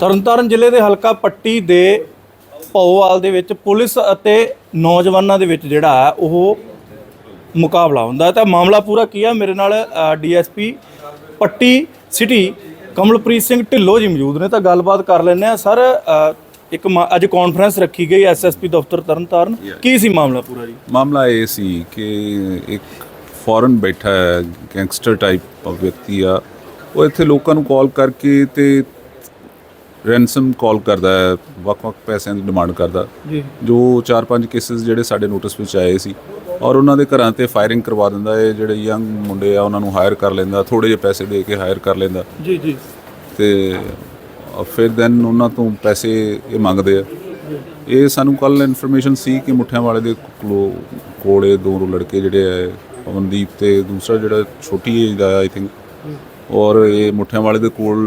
ਤਰਨਤਾਰਨ ਜ਼ਿਲ੍ਹੇ ਦੇ ਹਲਕਾ ਪੱਟੀ ਦੇ ਭੌਵਾਲ ਦੇ ਵਿੱਚ ਪੁਲਿਸ ਅਤੇ ਨੌਜਵਾਨਾਂ ਦੇ ਵਿੱਚ ਜਿਹੜਾ ਹੈ ਉਹ ਮੁਕਾਬਲਾ ਹੁੰਦਾ ਤਾਂ ਮਾਮਲਾ ਪੂਰਾ ਕੀ ਆ? ਮੇਰੇ ਨਾਲ ਡੀਐਸਪੀ ਪੱਟੀ ਸਿਟੀ ਕਮਲਪ੍ਰੀਤ ਸਿੰਘ ਢਿੱਲੋਂ ਜੀ ਮੌਜੂਦ ਨੇ। ਤਾਂ ਗੱਲਬਾਤ ਕਰ ਲੈਂਦੇ ਆ ਸਰ ਇੱਕ ਅੱਜ ਕਾਨਫਰੰਸ ਰੱਖੀ ਗਈ ਐਸਐਸਪੀ ਦਫ਼ਤਰ ਤਰਨਤਾਰਨ। ਕੀ ਸੀ ਮਾਮਲਾ ਪੂਰਾ ਜੀ? ਮਾਮਲਾ ਇਹ ਸੀ ਕਿ ਇੱਕ ਫੋਰਨ ਬੈਠਾ ਹੈ ਗੈਂਗਸਟਰ ਟਾਈਪ ਵਿਅਕਤੀ ਆ। ਉਹ ਇੱਥੇ ਲੋਕਾਂ ਨੂੰ ਕਾਲ ਕਰਕੇ ਤੇ ਰੈਂਸਮ ਕਾਲ ਕਰਦਾ ਹੈ ਵੱਖ-ਵੱਖ ਪੈਸਿਆਂ ਦੀ ਡਿਮਾਂਡ ਕਰਦਾ। ਜੀ। ਜੋ 4-5 ਕੇਸਿਸ ਜਿਹੜੇ ਸਾਡੇ ਨੋਟਿਸ ਵਿੱਚ ਆਏ ਸੀ ਔਰ ਉਹਨਾਂ ਦੇ ਘਰਾਂ ਤੇ ਫਾਇਰਿੰਗ ਕਰਵਾ ਦਿੰਦਾ ਹੈ ਜਿਹੜੇ ਯੰਗ ਮੁੰਡੇ ਆ ਉਹਨਾਂ ਨੂੰ ਹਾਇਰ ਕਰ ਲੈਂਦਾ ਥੋੜੇ ਜਿਹੇ ਪੈਸੇ ਦੇ ਕੇ ਹਾਇਰ ਕਰ ਲੈਂਦਾ। ਜੀ ਜੀ। ਤੇ ਫਿਰ ਦੈਨ ਉਹਨਾਂ ਤੋਂ ਪੈਸੇ ਇਹ ਮੰਗਦੇ ਆ। ਇਹ ਸਾਨੂੰ ਕੱਲ ਇਨਫੋਰਮੇਸ਼ਨ ਸੀ ਕਿ ਮੁੱਠਿਆਂ ਵਾਲੇ ਦੇ ਕੋਲੋਂ ਕੋਲੇ ਦੋ ਲੜਕੇ ਜਿਹੜੇ ਆ ਪਵਨਦੀਪ ਤੇ ਦੂਸਰਾ ਜਿਹੜਾ ਛੋਟੀ ਏਜ ਦਾ ਆਈ ਥਿੰਕ ਔਰ ਇਹ ਮੁੱਠਿਆਂ ਵਾਲੇ ਦੇ ਕੋਲ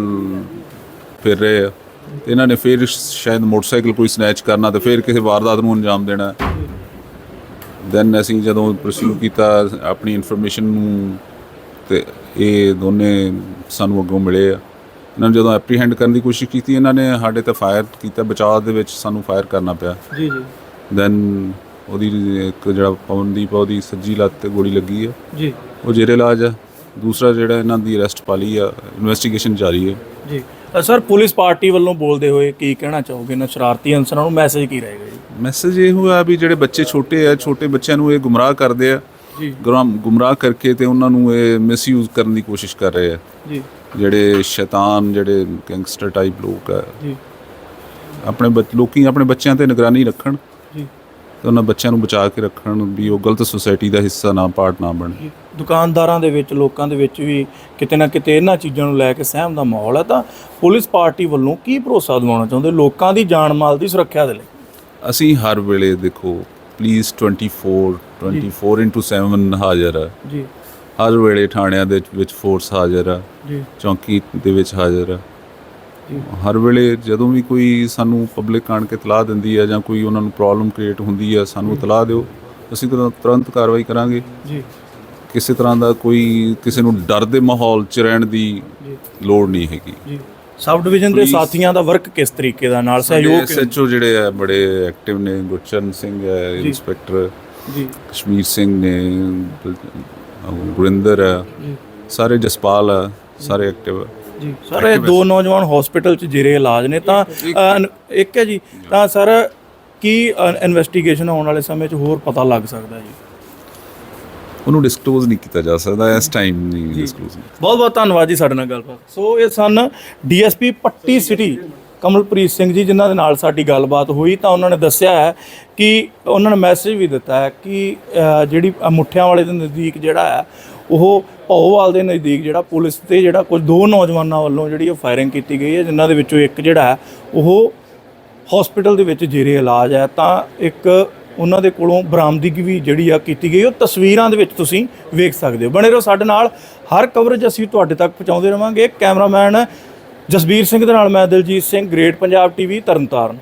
ਫਿਰ ਰਹੇ ਆ। ਤੇ ਇਹਨਾਂ ਨੇ ਫਿਰ ਸ਼ਾਇਦ ਮੋਟਰਸਾਈਕਲ ਕੋਈ ਸਨੈਚ ਕਰਨਾ ਤੇ ਫਿਰ ਕਿਸੇ ਵਾਰਦਾਤ ਨੂੰ ਅੰਜਾਮ ਦੇਣਾ। ਦੈਨ ਅਸੀਂ ਜਦੋਂ ਪ੍ਰੋਸੀਡ ਕੀਤਾ ਆਪਣੀ ਇਨਫੋਰਮੇਸ਼ਨ ਨੂੰ ਤੇ ਇਹ ਦੋਨੇ ਸਾਨੂੰ ਅੱਗੋਂ ਮਿਲੇ ਆ। ਇਹਨਾਂ ਨੂੰ ਜਦੋਂ ਐਪਰੀਹੈਂਡ ਕਰਨ ਦੀ ਕੋਸ਼ਿਸ਼ ਕੀਤੀ ਇਹਨਾਂ ਨੇ ਸਾਡੇ ਤੇ ਫਾਇਰ ਕੀਤਾ ਬਚਾਅ ਦੇ ਵਿੱਚ ਸਾਨੂੰ ਫਾਇਰ ਕਰਨਾ ਪਿਆ। ਜੀ ਜੀ। ਦੈਨ ਉਹਦੀ ਇੱਕ ਜਿਹੜਾ ਪਵਨਦੀਪ ਉਹਦੀ ਸੱਜੀ ਲੱਤ ਤੇ ਗੋਲੀ ਲੱਗੀ ਆ। ਜੀ। ਉਹ ਜੇਰੇ ਇਲਾਜ ਆ। ਦੂਸਰਾ ਜਿਹੜਾ ਇਹਨਾਂ ਦੀ ਅਰੈਸਟ ਪਾ ਲਈ ਆ ਇਨਵੈਸਟੀਗੇਸ਼ਨ ਜਾਰੀ ਹੈ ਜੀ। ਸਰ ਪੁਲਿਸ ਪਾਰਟੀ ਵੱਲੋਂ ਬੋਲਦੇ ਹੋਏ ਕੀ ਕਹਿਣਾ ਚਾਹੋਗੇ ਇਹਨਾਂ ਸ਼ਰਾਰਤੀ ਅਨਸਰਾਂ ਨੂੰ? ਮੈਸੇਜ ਕੀ ਰਹੇਗਾ ਜੀ? ਮੈਸੇਜ ਇਹ ਹੋਇਆ ਵੀ ਜਿਹੜੇ ਬੱਚੇ ਛੋਟੇ ਆ ਛੋਟੇ ਬੱਚਿਆਂ ਨੂੰ ਇਹ ਗੁੰਮਰਾਹ ਕਰਦੇ ਆ। ਜੀ। ਗੁੰਮਰਾਹ ਕਰਕੇ ਤੇ ਉਹਨਾਂ ਨੂੰ ਇਹ ਮਿਸਯੂਜ਼ ਕਰਨ ਦੀ ਕੋਸ਼ਿਸ਼ ਕਰ ਰਹੇ ਆ। ਜੀ। ਜਿਹੜੇ ਸ਼ੈਤਾਨ ਜਿਹੜੇ ਗੈਂਗਸਟਰ ਟਾਈਪ ਲੋਕ ਆ। ਜੀ। ਆਪਣੇ ਲੋਕੀ ਆਪਣੇ ਬੱਚਿਆਂ ਤੇ ਨਿਗਰਾਨੀ ਰੱਖਣ। ਜੀ। ਤੇ ਉਹਨਾਂ ਬੱਚਿਆਂ ਨੂੰ ਬਚਾ ਕੇ ਰੱਖਣ ਵੀ ਉਹ ਗਲਤ ਸੁਸਾਇਟੀ ਦਾ ਹਿੱਸਾ ਨਾ ਪਾਰਟ ਨਾ ਬਣ। ਦੁਕਾਨਦਾਰਾਂ ਦੇ ਵਿੱਚ ਲੋਕਾਂ ਦੇ ਵਿੱਚ ਵੀ ਕਿਤੇ ਨਾ ਕਿਤੇ ਇਹਨਾਂ ਚੀਜ਼ਾਂ ਨੂੰ ਲੈ ਕੇ ਸਹਿਮ ਦਾ ਮਾਹੌਲ ਹੈ। ਤਾਂ ਪੁਲਿਸ ਪਾਰਟੀ ਵੱਲੋਂ ਕੀ ਭਰੋਸਾ ਦਿਵਾਉਣਾ ਚਾਹੁੰਦੇ? ਲੋਕਾਂ ਦੀ ਜਾਨ ਮਾਲ ਦੀ ਸੁਰੱਖਿਆ ਦੇ ਲਈ। ਅਸੀਂ ਹਰ ਵੇਲੇ ਦੇਖੋ ਪਲੀਜ਼ 24 24/7 ਹਾਜ਼ਰ ਆ ਜੀ। ਹਰ ਵੇਲੇ ਥਾਣਿਆਂ ਦੇ ਵਿੱਚ ਫੋਰਸ ਹਾਜ਼ਰ ਆ ਜੀ। ਚੌਂਕੀ ਦੇ ਵਿੱਚ ਹਾਜ਼ਰ ਆ ਜੀ ਹਰ ਵੇਲੇ ਜਦੋਂ ਵੀ ਕੋਈ ਸਾਨੂੰ ਪਬਲਿਕ ਆਣ ਕੇ ਇਤਲਾਹ ਦਿੰਦੀ ਹੈ ਜਾਂ ਕੋਈ ਉਹਨਾਂ ਨੂੰ ਪ੍ਰੋਬਲਮ ਕ੍ਰੀਏਟ ਹੁੰਦੀ ਹੈ ਸਾਨੂੰ ਇਤਲਾਹ ਦਿਓ। ਅਸੀਂ ਤੁਰੰਤ ਤੁਰੰਤ ਕਾਰਵਾਈ ਕਰਾਂਗੇ। ਜੀ। ਕਿਸੇ ਤਰ੍ਹਾਂ ਦਾ ਕੋਈ ਕਿਸੇ ਨੂੰ ਡਰ ਦੇ ਮਾਹੌਲ ਚ ਰਹਿਣ ਦੀ ਲੋੜ ਨਹੀਂ ਹੈਗੀ। ਜੀ। ਸਬ ਡਿਵੀਜ਼ਨ ਦੇ ਸਾਥੀਆਂ ਦਾ ਵਰਕ ਕਿਸ ਤਰੀਕੇ ਦਾ? ਨਾਲ ਸਹਿਯੋਗ? ਐਸਐਚਓ ਜਿਹੜੇ ਆ ਬੜੇ ਐਕਟਿਵ ਨੇ ਗੁਰਚਰਨ ਸਿੰਘ ਹੈ ਇੰਸਪੈਕਟਰ ਜੀ। ਕਸ਼ਮੀਰ ਸਿੰਘ ਨੇ ਗੁਰਿੰਦਰ ਹੈ। ਜੀ। ਸਾਰੇ ਜਸਪਾਲ ਆ ਸਾਰੇ ਐਕਟਿਵ ਆ ਜੀ। ਸਰ ਇਹ ਦੋ ਨੌਜਵਾਨ ਹਸਪੀਟਲ 'ਚ ਜੇਰੇ ਇਲਾਜ ਨੇ ਤਾਂ ਇੱਕ ਹੈ ਜੀ। ਤਾਂ ਸਰ ਕੀ ਇਨਵੈਸਟੀਗੇਸ਼ਨ ਆਉਣ ਵਾਲੇ ਸਮੇਂ 'ਚ ਹੋਰ ਪਤਾ ਲੱਗ ਸਕਦਾ ਜੀ? ਉਹਨੂੰ ਡਿਸਕਲੋਜ਼ ਨਹੀਂ ਕੀਤਾ ਜਾ ਸਕਦਾ ਇਸ ਟਾਈਮ ਨਹੀਂ ਡਿਸਕਲੋਜ਼ ਬਹੁਤ ਬਹੁਤ ਧੰਨਵਾਦ ਜੀ ਸਾਡੇ ਨਾਲ ਗੱਲਬਾਤ। ਸੋ ਇਹ ਸਨ ਡੀਐਸਪੀ ਪੱਟੀ ਸਿਟੀ ਕਮਲਪ੍ਰੀਤ ਸਿੰਘ ਜੀ ਜਿਨ੍ਹਾਂ ਦੇ ਨਾਲ ਸਾਡੀ ਗੱਲਬਾਤ ਹੋਈ। ਤਾਂ ਉਹਨਾਂ ਨੇ ਦੱਸਿਆ ਹੈ ਕਿ ਉਹਨਾਂ ਨੇ ਮੈਸੇਜ ਵੀ ਦਿੱਤਾ ਹੈ ਕਿ ਜਿਹੜੀ ਮੁੱਠਿਆਂ ਵਾਲੇ ਦੇ ਨਜ਼ਦੀਕ ਜਿਹੜਾ ਹੈ ਉਹ ਭੌਵਾਲ ਦੇ ਨਜ਼ਦੀਕ ਜਿਹੜਾ ਪੁਲਿਸ ਤੇ ਜਿਹੜਾ ਕੁਝ ਦੋ ਨੌਜਵਾਨਾਂ ਵੱਲੋਂ ਜਿਹੜੀ ਉਹ ਫਾਇਰਿੰਗ ਕੀਤੀ ਗਈ ਹੈ, ਜਿਨ੍ਹਾਂ ਦੇ ਵਿੱਚੋਂ ਇੱਕ ਜਿਹੜਾ ਹੈ, ਉਹ ਹਸਪੀਟਲ ਦੇ ਵਿੱਚ ਜੇਰੇ ਇਲਾਜ ਹੈ। ਤਾਂ ਇੱਕ ਉਹਨਾਂ ਦੇ ਕੋਲੋਂ ਬਰਾਮਦਗੀ ਵੀ ਜਿਹੜੀ ਆ ਕੀਤੀ ਗਈ, ਉਹ ਤਸਵੀਰਾਂ ਦੇ ਵਿੱਚ ਤੁਸੀਂ ਵੇਖ ਸਕਦੇ ਹੋ। ਬਣੇ ਰਹੋ ਸਾਡੇ ਨਾਲ, ਹਰ ਕਵਰੇਜ ਅਸੀਂ ਤੁਹਾਡੇ ਤੱਕ ਪਹੁੰਚਾਉਂਦੇ ਰਵਾਂਗੇ। ਕੈਮਰਾਮੈਨ ਜਸਬੀਰ ਸਿੰਘ ਦੇ ਨਾਲ ਮੈਂ ਦਿਲਜੀਤ ਸਿੰਘ ਗ੍ਰੇਟ ਪੰਜਾਬ ਟੀਵੀ ਤਰਨਤਾਰਨ।